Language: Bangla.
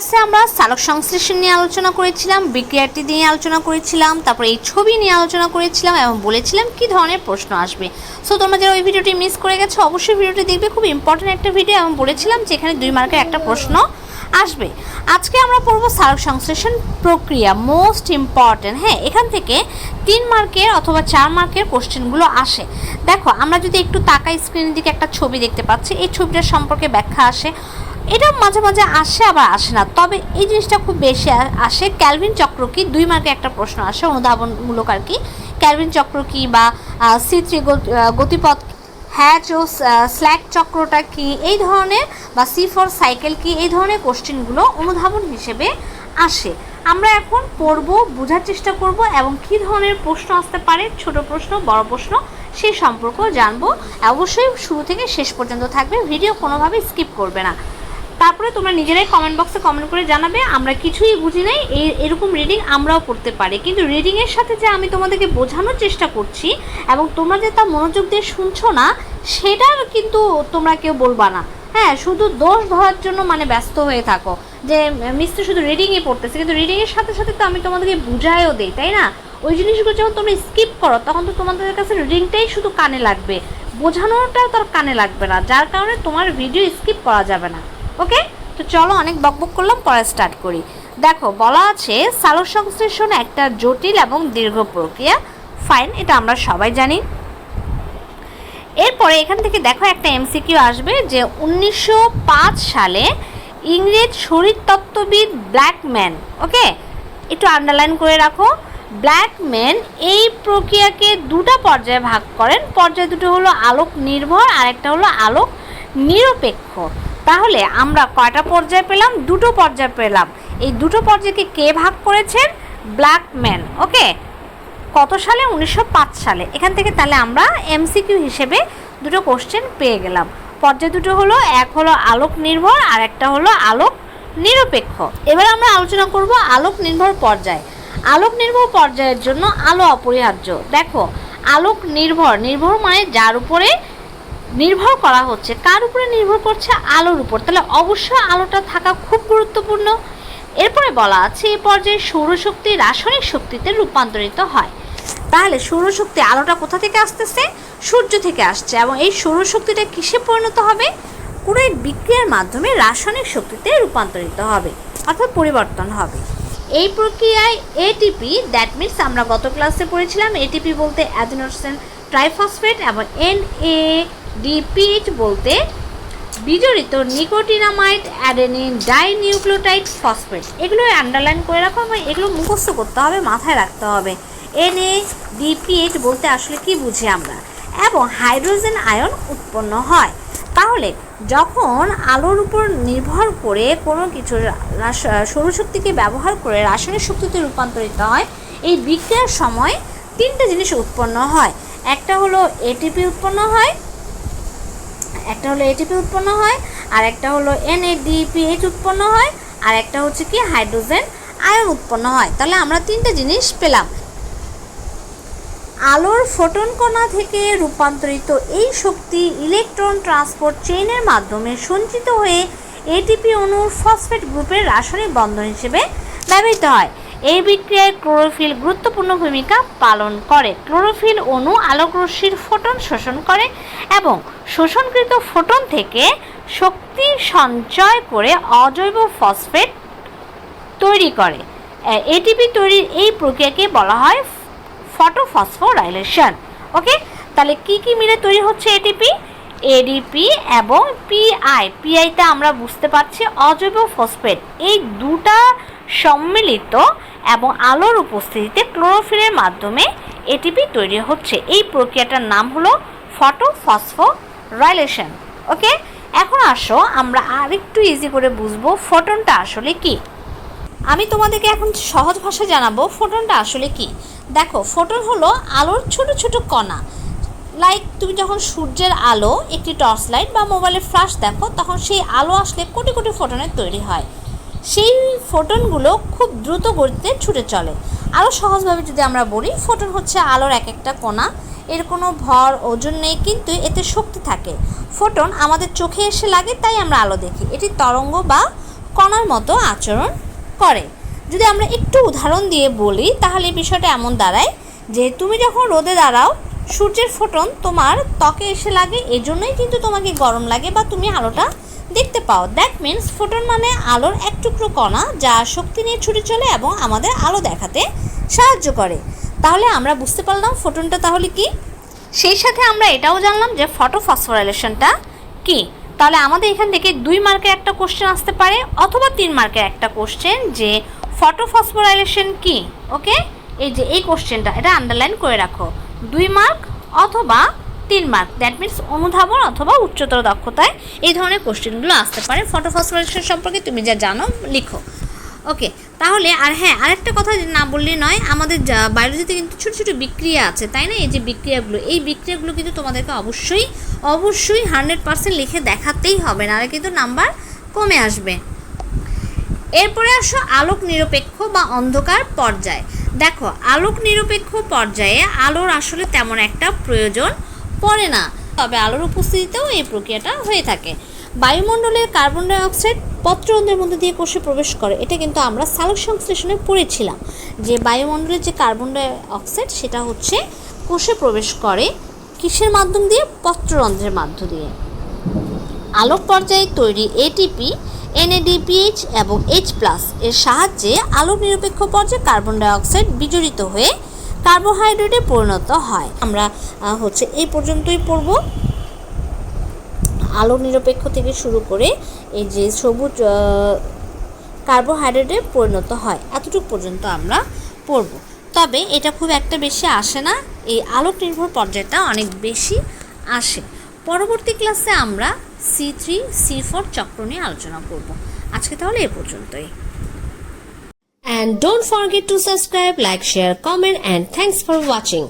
ক্লাসে আমরা চালক সংশ্লেষণ নিয়ে আলোচনা করেছিলাম, বিক্রিয়াটি নিয়ে আলোচনা করেছিলাম, তারপরে এই ছবি নিয়ে আলোচনা করেছিলাম এবং বলেছিলাম কি ধরনের প্রশ্ন আসবে। সো তোমরা যারা ওই ভিডিওটি মিস করে গেছো, অবশ্যই ভিডিওটি দেখবে, খুব ইম্পর্টেন্ট একটা ভিডিও এবং বলেছিলাম যে এখানে দুই মার্কের একটা প্রশ্ন আসবে। আজকে আমরা পড়ব সারক সংশ্লেষণ প্রক্রিয়া মোস্ট ইম্পর্টেন্ট হ্যাঁ এখান থেকে তিন মার্কের অথবা চার মার্কের কোশ্চেনগুলো আসে। দেখো, আমরা যদি একটু তাকাই স্ক্রিনের দিকে একটা ছবি দেখতে পাচ্ছি, এই ছবিটার সম্পর্কে ব্যাখ্যা আসে। এটা মাঝে মাঝে আসে, আবার আসে না। তবে এই জিনিসটা খুব বেশি আসে। ক্যালভিন চক্র কি? দুই মার্কে একটা প্রশ্ন আসে, অনুধাবনমূলক আর কি। ক্যালভিন চক্র কি বা সি থ্রি গতিপথ হ্যাচ ও স্ল্যাক চক্রটা কি? এই ধরনের বা সি ফোর সাইকেল কি? এই ধরনের কোশ্চেনগুলো অনুধাবন হিসেবে আসে। আমরা এখন পড়ব, বোঝার চেষ্টা করব এবং কী ধরনের প্রশ্ন আসতে পারে, ছোট প্রশ্ন, বড় প্রশ্ন সেই সম্পর্ক জানব। অবশ্যই শুরু থেকে শেষ পর্যন্ত থাকবে, ভিডিও কোনোভাবে স্কিপ করবে না। তারপরে তোমরা নিজেরাই কমেন্ট বক্সে কমেন্ট করে জানাবে। আমরা কিছুই বুঝি নাই এই এরকম রিডিং আমরাও করতে পারি। কিন্তু রিডিংয়ের সাথে যে আমি তোমাদেরকে বোঝানোর চেষ্টা করছি এবং তোমরা যে তা মনোযোগ দিয়ে শুনছো না, সেটার কিন্তু তোমরা কেউ বলবা না। হ্যাঁ শুধু দোষ ধরার জন্য মানে ব্যস্ত হয়ে থাকো। যে, মিস্ত্রি শুধু রিডিংই পড়তেছে, কিন্তু রিডিংয়ের সাথে সাথে তো আমি তোমাদেরকে বুঝাইও দিই, তাই না? ওই জিনিসগুলো যখন তোমরা স্কিপ করো, তখন তো তোমাদের কাছে রিডিংটাই শুধু কানে লাগবে। বোঝানোটাও তার কানে লাগবে না, যার কারণে তোমার ভিডিও স্কিপ করা যাবে না। ওকে তো চলো অনেক বকবক করলাম পরে স্টার্ট করি। দেখো, বলা আছে সালোক সংশ্লেষণ একটা জটিল এবং দীর্ঘ প্রক্রিয়া। ফাইন এটা আমরা সবাই জানি। এরপরে এখান থেকে দেখো একটা এমসিকিউ আসবে যে উনিশশো পাঁচ সালে ইংরেজ শরীরতত্ত্ববিদ ব্ল্যাকম্যান ওকে একটু আন্ডারলাইন করে রাখো। ব্ল্যাকম্যান এই প্রক্রিয়াকে দুটো পর্যায়ে ভাগ করেন। পর্যায় দুটো হলো আলোক নির্ভর আর একটা হলো আলোক নিরপেক্ষ। তাহলে আমরা কয়টা পর্যায় পেলাম? দুটো পর্যায় পেলাম। এই দুটো পর্যায়কে কে ভাগ করেছেন ব্ল্যাক ম্যান। ওকে? কত সালে? উনিশশো পাঁচ সালে। এখান থেকে তাহলে আমরা এমসিকিউ হিসেবে দুটো কোশ্চেন পেয়ে গেলাম। পর্যায় দুটো হলো, এক হলো আলোক নির্ভর আর একটা হলো আলোক নিরপেক্ষ। এবার আমরা আলোচনা করব আলোক নির্ভর পর্যায়। আলোক নির্ভর পর্যায়ের জন্য আলো অপরিহার্য। দেখো, আলোক নির্ভর নির্ভর মানে যার উপরে নির্ভর করা হচ্ছে, কার উপরে নির্ভর করছে আলোর উপর। তাহলে অবশ্যই আলোটা থাকা খুব গুরুত্বপূর্ণ। এরপরে বলা আছে এই পর্যায়ে সৌরশক্তি রাসায়নিক শক্তিতে রূপান্তরিত হয়। তাহলে সৌরশক্তি আলোটা কোথা থেকে আসতেছে? সূর্য থেকে আসছে, এবং এই সৌরশক্তিটা কিসে পরিণত হবে? কোনো বিক্রিয়ার মাধ্যমে রাসায়নিক শক্তিতে রূপান্তরিত হবে, অর্থাৎ পরিবর্তন হবে। এই প্রক্রিয়ায় এটিপি দ্যাট মিনস আমরা গত ক্লাসে পড়েছিলাম এটিপি বলতে অ্যাডিনোসিন ট্রাইফসফেট এবং এন এ ডিপিএইচ বলতে বিজড়িত নিকোটিনামাইড অ্যাডেনিন ডাইনিউক্লিওটাইড ফসফেট এগুলো আন্ডারলাইন করে রাখো এবং এগুলো মুখস্থ করতে হবে, মাথায় রাখতে হবে। এনএ ডিপিএইচ বলতে আসলে কি বুঝি আমরা? এবং হাইড্রোজেন আয়ন উৎপন্ন হয়। তাহলে যখন আলোর উপর নির্ভর করে কোনো কিছু সৌরশক্তিকে ব্যবহার করে রাসায়নিক শক্তিতে রূপান্তরিত হয়, এই বিক্রিয়ার সময় তিনটে জিনিস উৎপন্ন হয়। একটা হলো এটিপি উৎপন্ন হয়, একটা হলো এটিপি উৎপন্ন হয়, আর একটা হলো এনএডিপিএইচ উৎপন্ন হয়, আর একটা হচ্ছে কি হাইড্রোজেন আয়ন উৎপন্ন হয়। তাহলে আমরা তিনটে জিনিস পেলাম। আলোর ফোটন কণা থেকে রূপান্তরিত এই শক্তি ইলেকট্রন ট্রান্সপোর্ট চেইনের মাধ্যমে সঞ্চিত হয়ে এটিপি অণুর ফসফেট গ্রুপের রাসায়নিক বন্ধন হিসেবে ব্যবহৃত হয়। এই বিক্রিয়ায় ক্লোরোফিল গুরুত্বপূর্ণ ভূমিকা পালন করে। ক্লোরোফিল অণু আলোকরশ্মির ফোটন শোষণ করে এবং শোষণকৃত ফোটন থেকে শক্তি সঞ্চয় করে অজৈব ফসফেট তৈরি করে। এটিপি তৈরির এই প্রক্রিয়াকে বলা হয় ফটোফসফোরাইলেশন। ওকে? তাহলে কি কি মিলে তৈরি হচ্ছে এটিপি? এডিপি এবং পিআই পিআইটা আমরা বুঝতে পারছি অজৈব ফসফেট। এই দুটা সম্মিলিত এবং আলোর উপস্থিতিতে ক্লোরোফিলের মাধ্যমে এটিপি তৈরি হচ্ছে। এই প্রক্রিয়াটার নাম হলো ফটোফসফোরাইলেশন। ওকে এখন আসো, আমরা আরেকটু ইজি করে বুঝব ফোটনটা আসলে কি। আমি তোমাদেরকে এখন সহজ ভাষায় জানাব ফোটনটা আসলে কি। দেখো, ফোটন হলো আলোর ছোট ছোট কণা। লাইক তুমি যখন সূর্যের আলো, একটি টর্চ লাইট বা মোবাইলের ফ্ল্যাশ দেখো, তখন সেই আলো আসলে কোটি কোটি ফোটনের তৈরি হয়। সেই ফোটনগুলো খুব দ্রুত গতিতে ছুটে চলে। আরও সহজভাবে যদি আমরা বলি ফোটন হচ্ছে আলোর এক একটা কণা। এর কোনো ভর, ওজন নেই, কিন্তু এতে শক্তি থাকে। ফোটন আমাদের চোখে এসে লাগে, তাই আমরা আলো দেখি। এটি তরঙ্গ বা কণার মতো আচরণ করে। যদি আমরা একটু উদাহরণ দিয়ে বলি, তাহলে বিষয়টা এমন দাঁড়ায় যে তুমি যখন রোদে দাঁড়াও সূর্যের ফোটন তোমার ত্বকে এসে লাগে, এজন্যই কিন্তু তোমাকে গরম লাগে বা তুমি আলোটা দেখতে পাও। দ্যাট মিন্স ফোটন মানে আলোর এক টুকরো কণা যা শক্তি নিয়ে ছুটে চলে এবং আমাদের আলো দেখাতে সাহায্য করে। তাহলে আমরা বুঝতে পারলাম ফোটনটা তাহলে কি? সেই সাথে আমরা এটাও জানলাম যে ফটো ফসফোরাইলেশনটা কি। তাহলে আমাদের এখান থেকে দুই মার্কের একটা কোশ্চেন আসতে পারে অথবা তিন মার্কের একটা কোশ্চেন যে ফটো ফসফোরাইলেশন কি? ওকে এই যে এই কোশ্চেনটা এটা আন্ডারলাইন করে রাখো। দুই মার্ক অথবা তিন মার্ক। দ্যাট মিনস অনুধাবন অথবা উচ্চতর দক্ষতায় এই ধরনের কোশ্চেনগুলো আসতে পারে। ফটো সম্পর্কে তুমি যা জানো, লিখো। ওকে তাহলে আর হ্যাঁ আরেকটা কথা না বললে নয়, আমাদের বায়োলজিতে কিন্তু ছোটো ছোটো বিক্রিয়া আছে, তাই না? এই যে বিক্রিয়াগুলো, এই বিক্রিয়াগুলো কিন্তু তোমাদেরকে অবশ্যই অবশ্যই হান্ড্রেড পার্সেন্ট লিখে দেখাতেই হবে, নাহলে কিন্তু নাম্বার কমে আসবে। এরপরে আসো আলোক নিরপেক্ষ বা অন্ধকার পর্যায়। দেখো, আলোক নিরপেক্ষ পর্যায়ে আলোর আসলে তেমন একটা প্রয়োজন পড়ে না। তবে আলোর উপস্থিতিতেও এই প্রক্রিয়াটা হয়ে থাকে। বায়ুমণ্ডলের কার্বন ডাই অক্সাইড পত্ররন্ধ্রের মধ্যে দিয়ে কোষে প্রবেশ করে, এটা কিন্তু আমরা সালোক সংশ্লেষণে পড়েছিলাম। যে বায়ুমণ্ডলের যে কার্বন ডাই অক্সাইড সেটা হচ্ছে কোষে প্রবেশ করে কিসের মাধ্যম দিয়ে? পত্ররন্ধ্রের মাধ্য দিয়ে। আলোক পর্যায়ে তৈরি এটিপি এনএডিপিএইচ এবং এইচ প্লাস এর সাহায্যে আলো নিরপেক্ষ পর্যায়ে কার্বন ডাইঅক্সাইড বিজড়িত হয়ে কার্বোহাইড্রেটে পরিণত হয়। আমরা হচ্ছে এই পর্যন্তই পড়ব। আলো নিরপেক্ষ থেকে শুরু করে এই যে সবুজ কার্বোহাইড্রেটে পরিণত হয়, এতটুকু পর্যন্ত আমরা পড়ব। তবে এটা খুব একটা বেশি আসে না, এই আলোক নির্ভর পর্যায়টা অনেক বেশি আসে। পরবর্তী ক্লাসে আমরা সি থ্রি, সি ফোর চক্র নিয়ে আলোচনা করব। আজকে তাহলে এ পর্যন্তই। And don't forget to subscribe like share comment and thanks for watching